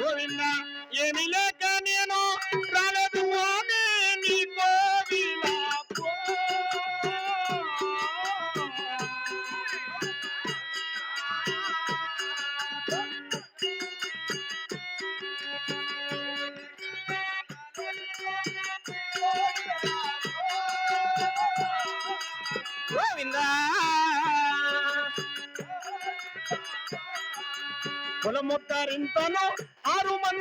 గోవింద ఏమి లేక నేను రాలేదు స్వామి నీ గోవిందా.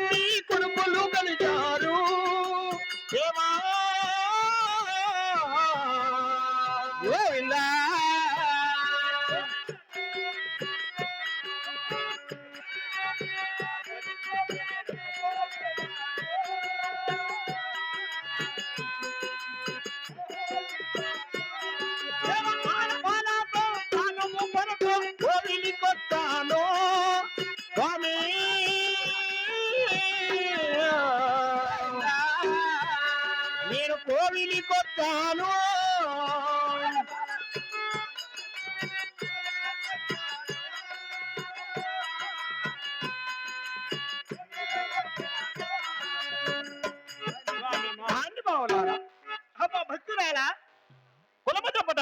ఆరు కొడుకులు కలిగారు.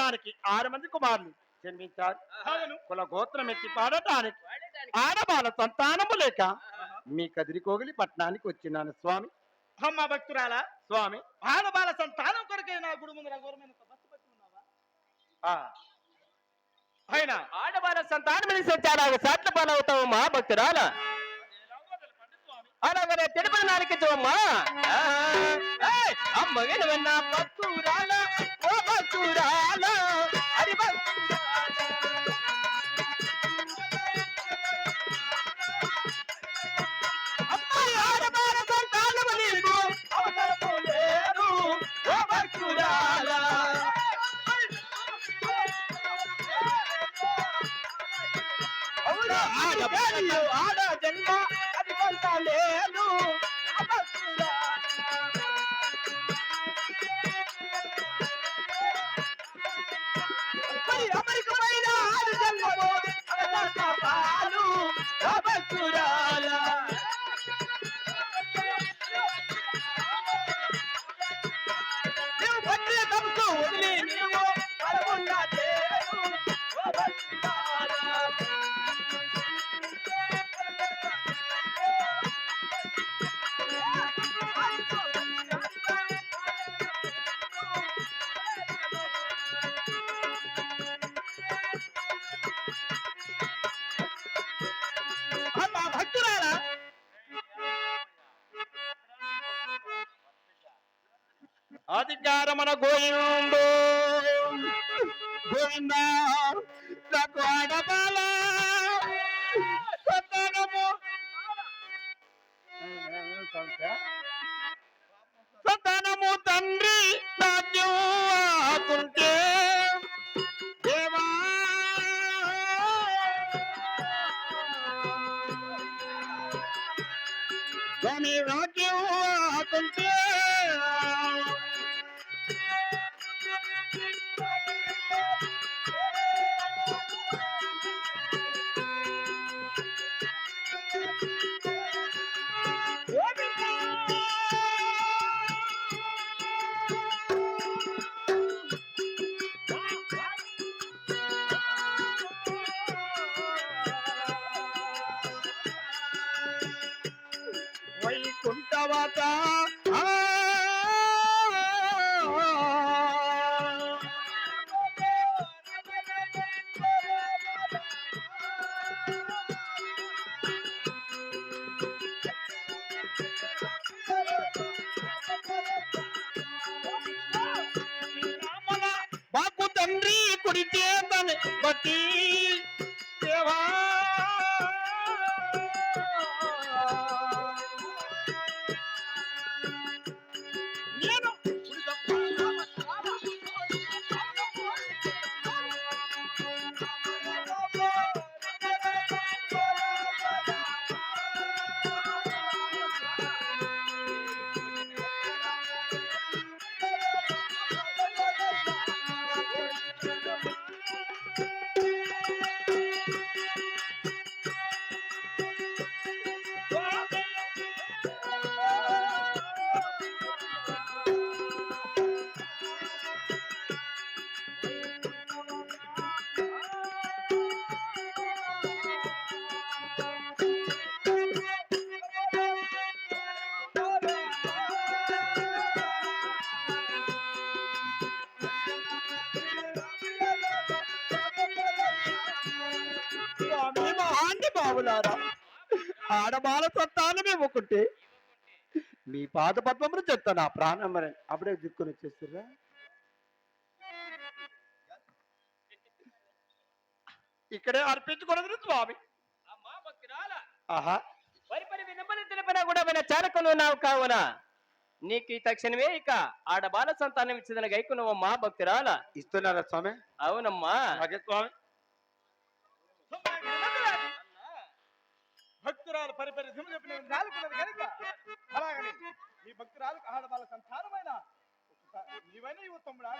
చెప్పడానికి ఆరు మంది కుమారులు జన్మించారు. కుల గోత్రం ఎత్తి పాడటానికి ఆడబాల సంతానము లేక మీ కదిరి కోగిలి పట్టణానికి వచ్చినాను స్వామి. అమ్మ భక్తురాలా? స్వామి. ఆడబాల సంతానం కొరకే నా గుడి ముందు అయినా? ఆడబాల సంతానం సత్యాలాగ సాట్ల పాలవుతావు మా భక్తురాల. అలాగనే తిరుపతి నారికించవమ్మా అమ్మ వినవన్న భక్తురాల. ఓ ఆడ ఆడ జన్మ అది కొంత లేదు. అధికారమన గోయిండు గోవింద నాకు ఆడబాల. సంతానము. సంతానము తండ్రి రాజ్యం ఆకుంటే రాజ్యం ఆకుంటే মাতা స్వాములారా ఆడబాల సంతానమే ఒకటి మీ పాద పద్మములు చెప్తా నా ప్రాణం మరి. అప్పుడే దిక్కుని వచ్చేస్తురా ఇక్కడే అర్పించుకున్నది స్వామి. ఆహా. పరి పరి వినపడి తెలిపినా కూడా విన కావున. నీకు ఈ తక్షణమే ఇక ఆడబాల సంతానం ఇచ్చిన గైకునవమ్మా భక్తురాల. ఇస్తున్నారా స్వామి? అవునమ్మా. స్వామి. భక్తురాలు పరిపరి దిమ చెప్పిన నాలుగున్నది కనుక అలాగని ఈ భక్తురాలకు ఆడవాళ్ళ సంతానమైన నీవైనా ఇవ్వ తమ్ముడా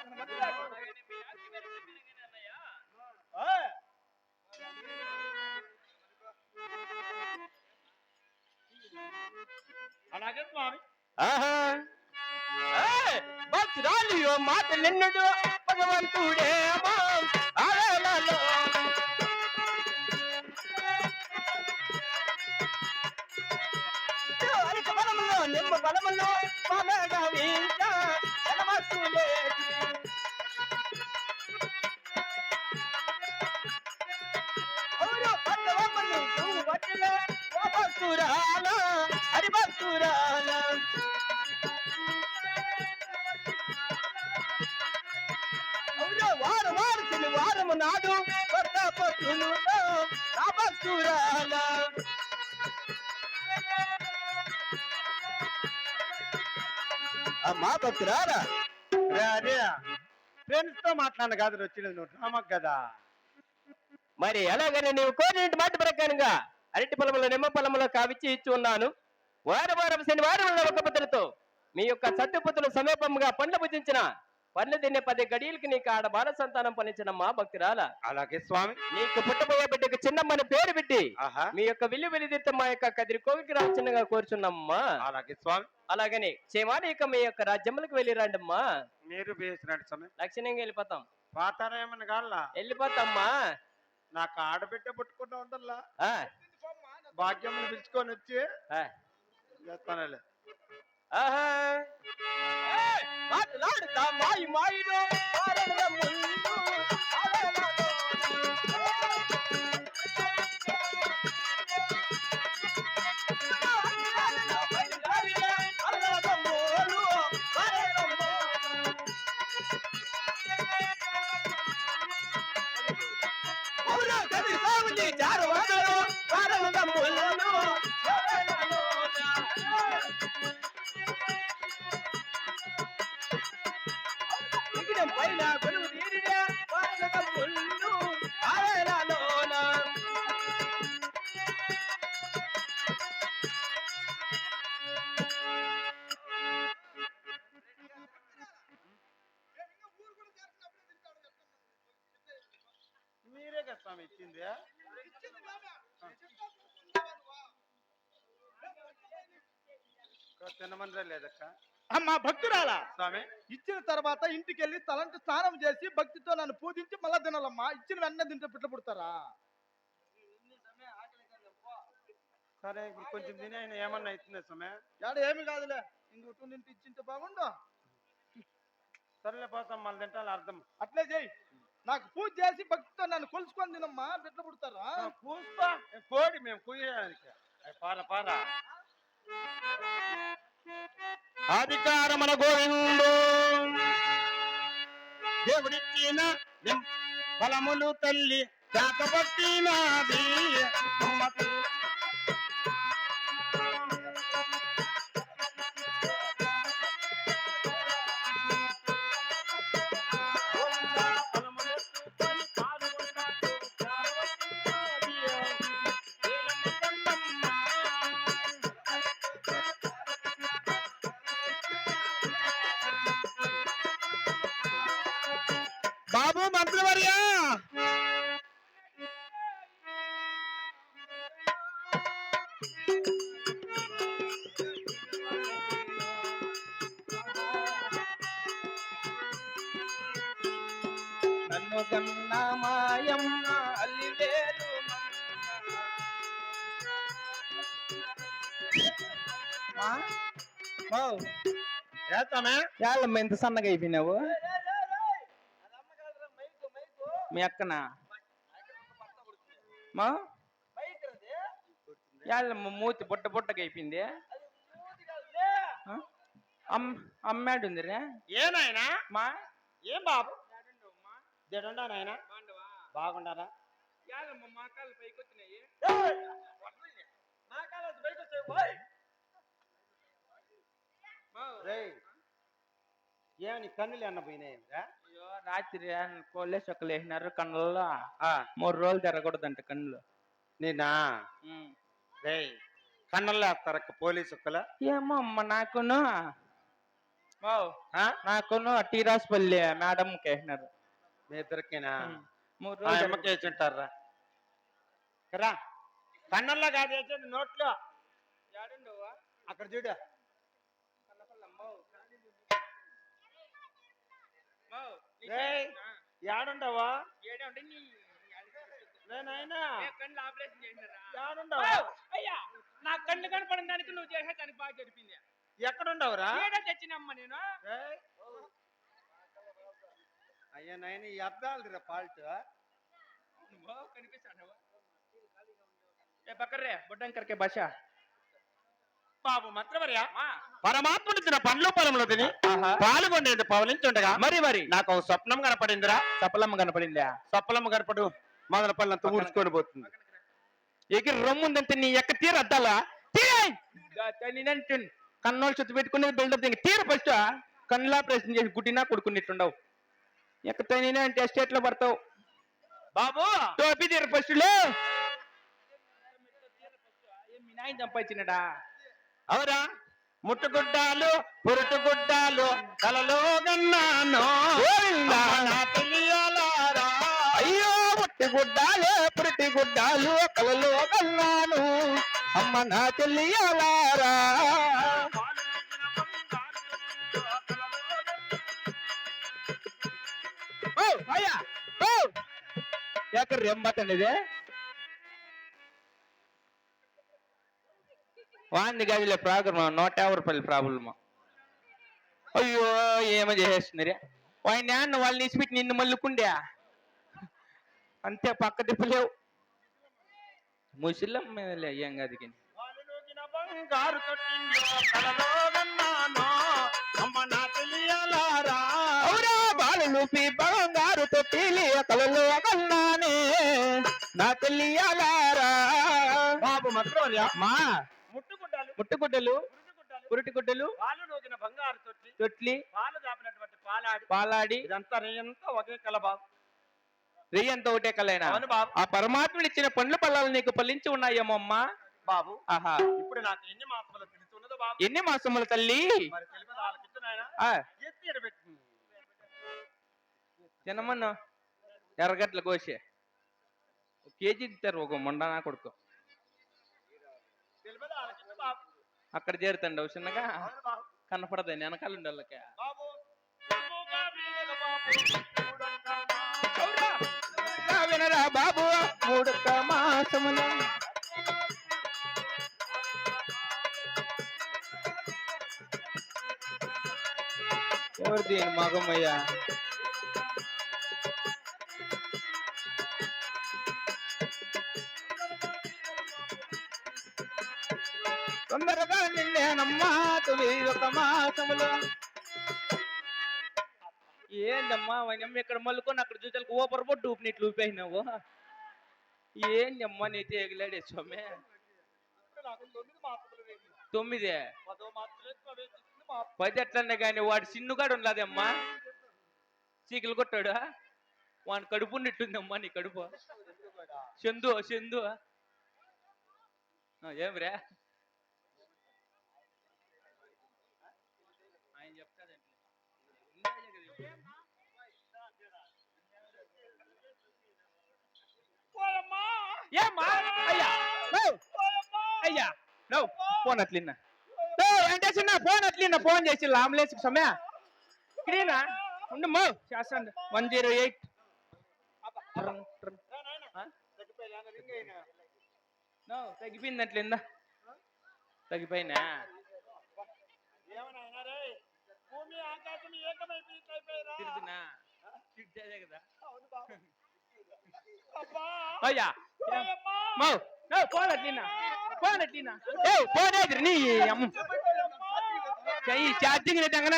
అలాగే స్వామి. భక్తురాలు మాట నిన్నుడు. బలములో భక్తురాల హరి భక్తురాల వారు వారు వారము నాడు కొత్త పొత్తులు నా అమ్మా భక్తురారా అదే. ఫ్రెండ్స్తో మాట్లాడిన కాదు వచ్చినది నువ్వు డ్రామాకు కదా. మరి ఎలాగని నీవు కోరిన మాట ప్రకారంగా అరటి పొలములో నిమ్మ పొలములో కావిచ్చి ఇచ్చి ఉన్నాను. వారం వారం శనివారం ఒక పుత్రులతో. మీ యొక్క సత్యపుత్రులు సమీపంగా పండ్లు భుజించిన పండ్లు తినే పది గడియలకి నీకు ఆడ బాల సంతానం పనిచిన మా భక్తురాల అలాగే స్వామి. నీకు పుట్టబోయే బిడ్డకు చిన్నమ్మని పేరు పెట్టి మీ యొక్క విల్లు వెలిదిత్త మా యొక్క కదిరి కోవికి రాచిన్నగా కోరుచున్నమ్మా అలాగే స్వామి. అలాగని క్షేమాన్ని ఇక మీ యొక్క రాజ్యములకు వెళ్ళి రండమ్మా మీరు వేసినట్టు స్వామి లక్షణంగా వెళ్ళిపోతాం పాతారా ఏమన్నా కావాలా వెళ్ళిపోతామ్మా నాకు ఆడబిడ్డ పుట్టుకుంటా ఉండాలా ఆ, భాగ్యం పిలుచుకొని వచ్చి. చేస్తానులే ఆహా. మాట్లాడుతా మాయి మాయిలో లేదక్క? అమ్మా భక్తురాల? స్వామి. ఇచ్చిన తర్వాత ఇంటికి వెళ్ళి తలంటి స్నానం చేసి భక్తితో నన్ను పూజించి మళ్ళా తినాలమ్మా. ఇచ్చిన వెంటనే తింటే పిట్ల పుడతారా? సరే ఇప్పుడు కొంచెం తిని ఆయన ఏమన్నా అవుతుంది స్వామి? యాడ ఏమి కాదులే. ఇంకొక నింటి ఇచ్చింటే బాగుండు. సరేలే పోతాం. మళ్ళీ తింటాను అర్థం. అట్లే చేయి నాకు పూజ చేసి భక్తితో నన్ను కొలుసుకొని తినమ్మా బిడ్డ పుడతారా? పూస్తా. కోడి మేము కూయడానికి పార పార. అధికారమన గోవిందు. దేవుడిచ్చిన ఫలములు తల్లి దాకబట్టినది నన్ను మాయమ్మ అల్లివేలు ఎంత సన్నగా అయిపోయినావు? మీ అక్కన? మా? మూతి బుట్ట బుట్టగా అయిపోయింది. అమ్మాడు ఉందిరా ఏనాయనా మా? ఏం బాబు? జడుండా నాయనా? బాగుండారా మా కాళ్ళు పైకి వచ్చినాయి రేయ్! ఏమని కన్నులు అన్న పోయినాయిరా అయ్యో రాత్రి కోళ్ళే చొక్కలు వేసినారు కన్నుల్లో. మూడు రోజులు తిరగకూడదంట కన్నులు. నేనా. రేయ్! కన్నుల్లో వేస్తారక్క పోలీసు ఒక్కల? ఏమో అమ్మ నాకును? నాకును టీరాస్పల్లి మేడం వేసినారు. మీ ఇద్దరికేనా. మూడు రోజులు అమ్మకి వేసింటారా రా. కన్నుల్లో కాదు వేసేది నోట్లో? అక్కడ చూడు. కన్నపల్లమ్మో. మో, నీ కళ్ళు కనపడిన దానికి నువ్వు చేసే దానికి బాగా జరిపింది. ఎక్కడుండవురా? తెచ్చినమ్మ నేను. అయ్యా నాయన ఈ అర్థాలు రా ఫాల్ట్. కనిపిస్తాను ఏ పక్కర్రే బుడ్డంకరకే భాష. బాబు మంత్రవర్య? పరమాత్ముడు తిన పండ్లు పొలంలో తిని పాల్గొండేది పవలించుండగా మరి మరి? నాకు ఒక స్వప్నం కనపడిందిరా. చప్పలమ్మ కనపడిందా? స్వప్నం కనపడు. మొదల పళ్ళంతా ఊడ్చుకొని పోతుంది. ఎగిరి రమ్ముందంటే నీ ఎక్క తీర అద్దాలా? కన్నోళ్ళు చుట్టూ పెట్టుకునేది బిల్డప్ తీర ఫస్ట్? కన్నులా ఆపరేషన్ చేసి గుడ్డినా కొడుకున్నట్టుండవు ఎక్కతో నేనే అంటే ఎస్టేట్లో పడతావు. బాబు! టోపీ తీర ఫస్ట్ మీ నాయన సంపాదించినడా? అవురా. ముట్టుగుడ్డాలు పురుటుగుడ్డాలు కలలో గన్నాను. తెలియాలారా అయ్యో పుట్టి గుడ్డాలు పురిటి గుడ్డాలు కలలో కన్నాను అమ్మ నా చెల్లియాలారా ఎక్కడ రెంబట్టండి వాంది గదిలే ప్రాబ్లం నూట యాభై రూపాయల ప్రాబ్లమ్ అయ్యో ఏమో చేసేస్తుంది వాడి నాన్న వాళ్ళని ఇసిపెట్టి నిన్ను మల్లుకుండే అంతే పక్క తిప్పలేవు ముసలం మీదలే ఏం కాదు కానీ వాలులోకిన బంగారు తొట్టింలో కలలో గన్నాను అమ్మ నా తెలియాలారా? బాబు మంత్రవర్య. మా. ముట్టుగుడ్డాలు ముట్టుగుడ్డలు పురిటి గుడ్డలు పాలు నూగిన బంగారు తొట్టి. తొట్లి. పాలు దాపినటువంటి పాలాడి. పాలాడి. ఇదంతా రేయంతా ఒకే కల బాబు. రెయ్యంతో ఒకటే కలైనా? అవును బాబు. ఆ పరమాత్ముడు ఇచ్చిన పండ్ల పళ్ళాలు నీకు ఫలించి ఉన్నాయేమో అమ్మా? బాబు. ఆహా. ఇప్పుడు నాకు ఎన్ని మాసములు తెలుస్తున్నదో బాబు. ఎన్ని మాసముల తల్లి? మరి తెలిపి వాళ్ళకి ఎత్తి ఎడబెట్టు. తినమన్నా ఎర్రగడ్డలు కోసి ఒక కేజీ ఇస్తారు ఒక మొండ నా కొడుకు. అక్కడ చేరుతండి చిన్నగా. అవును బాబు కనపడదు వెనకాల బాబు వినరా బాబు మూడు మాసములు ఎవరు దీని మగమయ్యా? తొందరగా నిన్నేనమ్మా తొలి ఒక మాసములో. ఏందమ్మా వైనమ్మ ఇక్కడ మల్లుకొని అక్కడ చూసాలకు ఓపర్ పొట్టు ఊపినట్లు ఊపేసినావు? ఏందమ్మా నీ తేగలాడే స్వామి? తొమ్మిదే? పది ఎట్లన్నా కానీ వాడు సిన్నుగాడు ఉండలేదమ్మా చీకలు కొట్టాడు? వాని కడుపు ఉన్నట్టుందమ్మా నీ కడుపు. చందు చందు. ఏం రే ఆయన చెప్తాదంటే ఏమ్మా అయ్యా. నో. అయ్యా. నో. ఫోన్ అట్లిన్నా. అంటే చిన్న ఫోన్ అట్లిన్నా. ఫోన్ చేసి లాంబులెన్స్ సమయ ఇక్కడేనా? ఉండమ్మా చేస్తాను వన్ జీరో ఎయిట్. నో. తగ్గిపోయింది అట్లిందా తగ్గిపోయినా అయ్యా. మౌ నో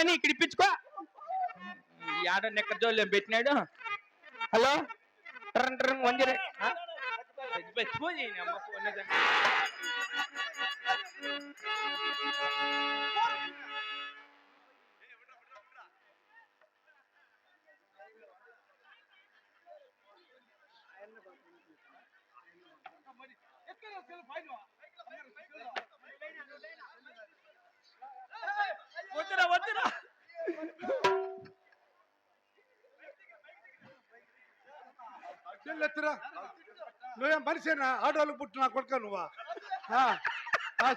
నీ ఇక్కడ ఇప్పించుకో. ఆడ నెక్క జోలు పెట్టినాడు? హలో? ట్రన్ ట్రన్ వన్ జీరో అమ్మ ఫోన్ చెల్లెత్తురా నువ్వేం మనిషేనా? ఆడవాళ్ళకి పుట్టిన కొడుక నువ్వా? ఆ,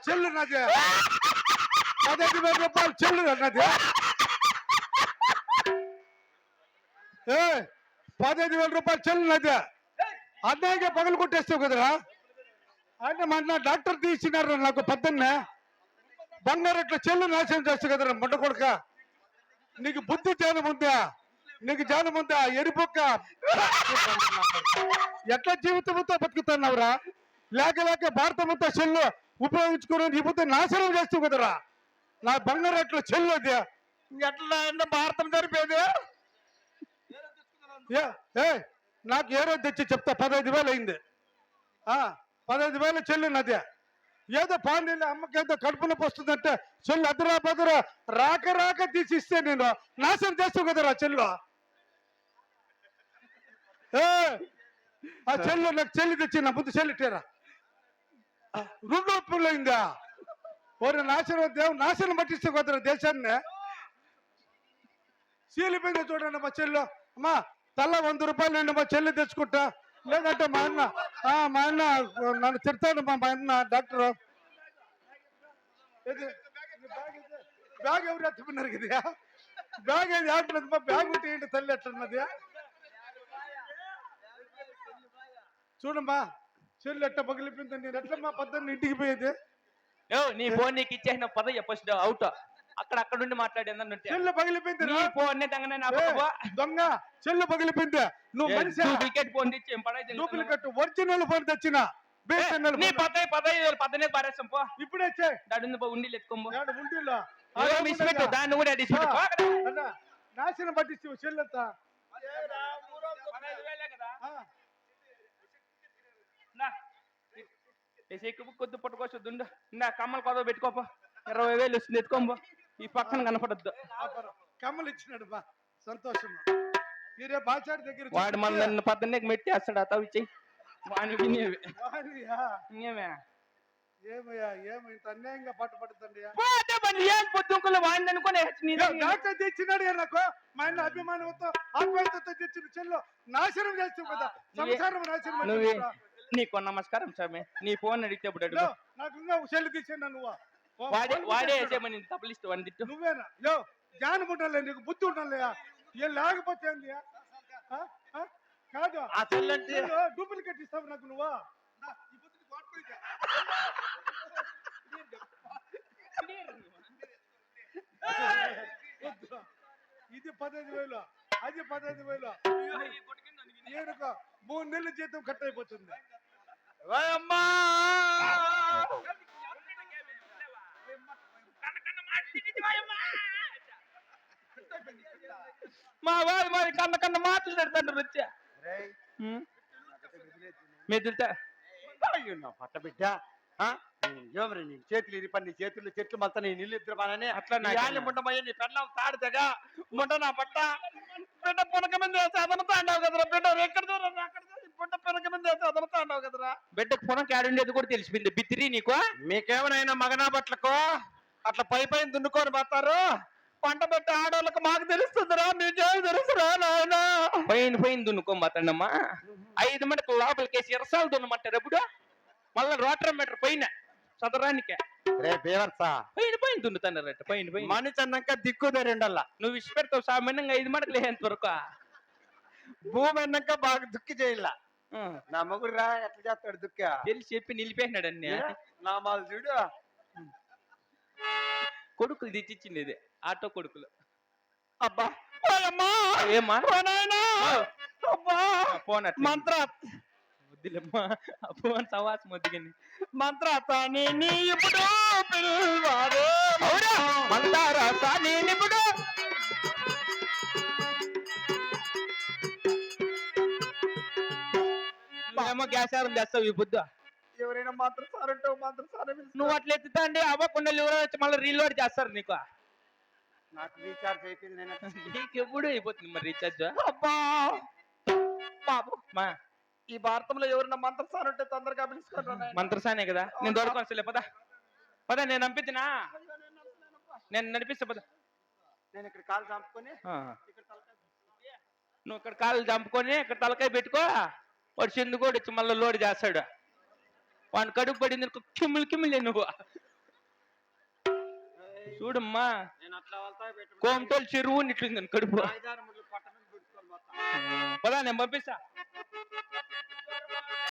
చెల్లు నాది. పదహైదు వేల రూపాయలు చెల్లు నాది. ఏ పదహైదు వేల రూపాయలు చెల్లు నాది. అన్నయ్యగా పగలు కొట్టేస్తావు కదరా? ఆయన మన డాక్టర్ తీసినారు నాకు పద్దన్న. బంగారు ఇట్లా చెల్లు నాశనం చేస్తావు కదరా మొట్ట కొడుక నీకు బుద్ధి జ్ఞానం ఉందా? నీకు జ్ఞానం ఉందా ఎరిపొక్క. ఎట్లా జీవితంతో బతుకుతున్నావురా? లేక లేక భారతమంతా చెల్లు ఉపయోగించుకుని ఇప్పుడు నాశనం చేస్తావు కదరా? నా బంగారు అట్లా చెల్లు అది ఎట్లా అయినా భారతం జరిపేది? ఏ నాకు ఏ రోజు తెచ్చి చెప్తా పదహైదు వేలు అయింది. ఆ పదహైదు వేలు చెల్లు నది. ఏదో పాండీలు అమ్మకి ఏదో కడుపు నొప్పి వస్తుందంటే చెల్లు అదరా బదురా రాక రాక తీసి ఇస్తే నేను నాశనం చేస్తావు కదరా చెల్లు. ఆ చెల్లు నాకు చెల్లి తెచ్చి నా ముందు చెల్లిట్టారా రెండు ఒప్పులు అయిందా? ఓరి నాశనం దేవుడు నాశనం పట్టిస్తే కదరా దేశాన్ని. చీలిపోయింది చూడండి మా చెల్లు. అమ్మా తల్ల వంద రూపాయలు నేను మా చెల్లి తెచ్చుకుంటా. లేదంటే మా అన్న ఆ, మా అన్న నన్ను తిడతాడు మా అన్న డాక్టర్. బ్యాగ్ బ్యాగ్ ఎవరు ఎత్తుకున్నారు కదా? బ్యాగ్ ఏది? ఆటలేదు మా బ్యాగ్ ఉంటే ఏంటి తల్లి ఎట్లున్నది చూడమ్మా చెల్లి ఎట్ట పగిలిపోయింది నేను ఎట్లమ్మా పద్దెనిమిది ఇంటికి పోయేది? యో నీ ఫోన్ నీకు ఇచ్చేసిన పద ఫస్ట్ అవుట్ అక్కడ అక్కడ నుండి మాట్లాడేందని ఉంటే చెల్లి పగిలిపోయింది నీ రా. ఫోన్ తెంగనే నా ఏ, పక్కకు. దొంగ చెల్లి పగిలిపోయింది. నువ్వు ఏ, మనిషి? డూప్లికేట్ ఫోన్ తెచ్చి ఏం పడేది డూప్లికేట్ ఒరిజినల్ ఫోన్ తెచ్చిన. నీ పారేస్తాం పో. ఇప్పుడే ఉండి ఉండిలో దాన్ని కూడా నాశనం పట్టించి చెల్లెత్తా ఆ, నా. ఈ చెక్కు బుక్ కొద్ది పట్టుకోవచ్చు దుండు. నా కమ్మలు కొదవ పెట్టుకోపో. ఇరవై వేలు వస్తుంది ఎత్తుకోబో ఈ పక్కన కనపడద్దు. కమ్మలు ఇచ్చినాడు బా. సంతోషం. మీరే బాచారి దగ్గర వాడు మన నన్ను పద్దెనే మెట్టి వేస్తాడు ఆ తవ్వి చెయ్యి. ఏమయ్యా ఏమి ఇంత అన్యాయంగా పట్టుబడుతుంది పోతే మరి ఏం పొద్దుకులు వాడిని అనుకుని నీ డాక్టర్ తెచ్చినాడు కదా నాకు? మా అభిమానంతో తెచ్చిన చెల్లు నాశనం చేస్తాం కదా. నువ్వే- సంసారం నాశనం నువ్వే అయిపోతుందా? నీకు నమస్కారం స్వామి. నీ ఫోన్ అడిగితే ఇప్పుడు అడుగు నాకు తీసాను నువ్వు వాడే వాడే తిట్టు. నువ్వేనా? యో జ్ఞానం ఉండాలి నీకు బుద్ధి ఉండాలి ఏం లేకపోతే? కాదు. డూప్లికేట్ ఇస్తావు నాకు నువ్వు. ఇది పదహైదు వేలు. అది పదహైదు వేలు. మూడు నెలల జీతం కట్ అయిపోతుంది. అమ్మా మా వాడు మరి కన్న కన్న మాటలు పెడతాడు వచ్చా మెదులుతా. పట్ట బిడ్డ? ఎవరు నీ చేతులు ఇరిపడి నీ చేతులు చెట్లు మొత్తం నీ నీళ్ళు ఇద్దరు బానని అట్లా యాని ముండమయ్య నీ పెళ్ళం తాడితేగా ముండ నా పట్ట. బిడ్డ పునక మీద వేసి అదనతా అంటావు కదరా బిడ్డ. ఎక్కడ దూరం అక్కడ దూరం, అదనతా కదరా? బిడ్డకు పొలం కాడుండేది కూడా తెలిసిపోయింది. బిత్తిరి నీకు? మీకేమైనా మగనా బట్లకు అట్లా పై పైన దున్నుకొని పోతారు? పంట పెట్టే ఆడవాళ్ళకి మాకు తెలుస్తుందిరా మీకేమి తెలుసురా నాయన? పైన పైన దున్నుకోమాతండమ్మా ఐదు మీటర్ల లోపలికేసి ఇరసాలు దున్నమంటారు ఎప్పుడు మళ్ళీ రోటర్ మీటర్ పైన చదరానికే. పైన పైన దున్నుతానరట పైన పైన. మనిషి అన్నాక దిక్కుదే రెండల్లా నువ్వు ఇచ్చి పెడతావు సామాన్యంగా ఐదు మడకలు వేయంత వరకు. భూమి అన్నాక బాగా దుక్కి చేయాల. నా మొగుడు రా ఎట్లా చేస్తాడు దుక్క? తెలిసి చెప్పి నిలిపేసినాడు అన్ని నా మాలు చూడు. కొడుకులు తెచ్చిచ్చింది ఇది ఆటో కొడుకులు. అబ్బా అట్లా. మంత్ర! వద్దులేమ్మా ఆ ఫోన్ సవాస్ మొద్దుగిని. మంత్ర తాని నీ ఇప్పుడు పిల్వారే అవునా? మందార సాని నువ్వేమో గ్యాస్ ఆరం చేస్తావు ఈ బుద్ధ? ఎవరైనా మంత్ర సార్ మంత్ర సార్ నువ్వు అట్లా ఎత్తుతా అండి అవ్వకుండా ఎవరో వచ్చి మళ్ళీ రీలోడ్ చేస్తారు నీకు. నాకు రీఛార్జ్ అయిపోయింది నేను నీకు ఎప్పుడు అయిపోతుంది మరి రీఛార్జ్ అబ్బా! బాబు మా. ఈ భారతంలో ఎవరైనా మంత్ర సార్ ఉంటే తొందరగా పిలుచుకోండి. మంత్రసానే కదా? నేను దొరకొనసలే పద. పద నేను పంపించినా? నేను నడిపిస్తా పద. నేను ఇక్కడ కాలు చంపుకొని. ఇక్కడ తలకాయ నువ్వు ఇక్కడ కాళ్ళు చంపుకొని ఇక్కడ తలకాయ పెట్టుకో. వాడు చిందు కూడా వచ్చి మళ్ళీ లోడ్ చేస్తాడు. వాడిని కడుపు పడింది కిమ్మిలి కిమ్మిలి నువ్వు. చూడమ్మా. కోమటోలు చెరువు ఇట్లుంది కడుపు. పదా నేను పంపిస్తా.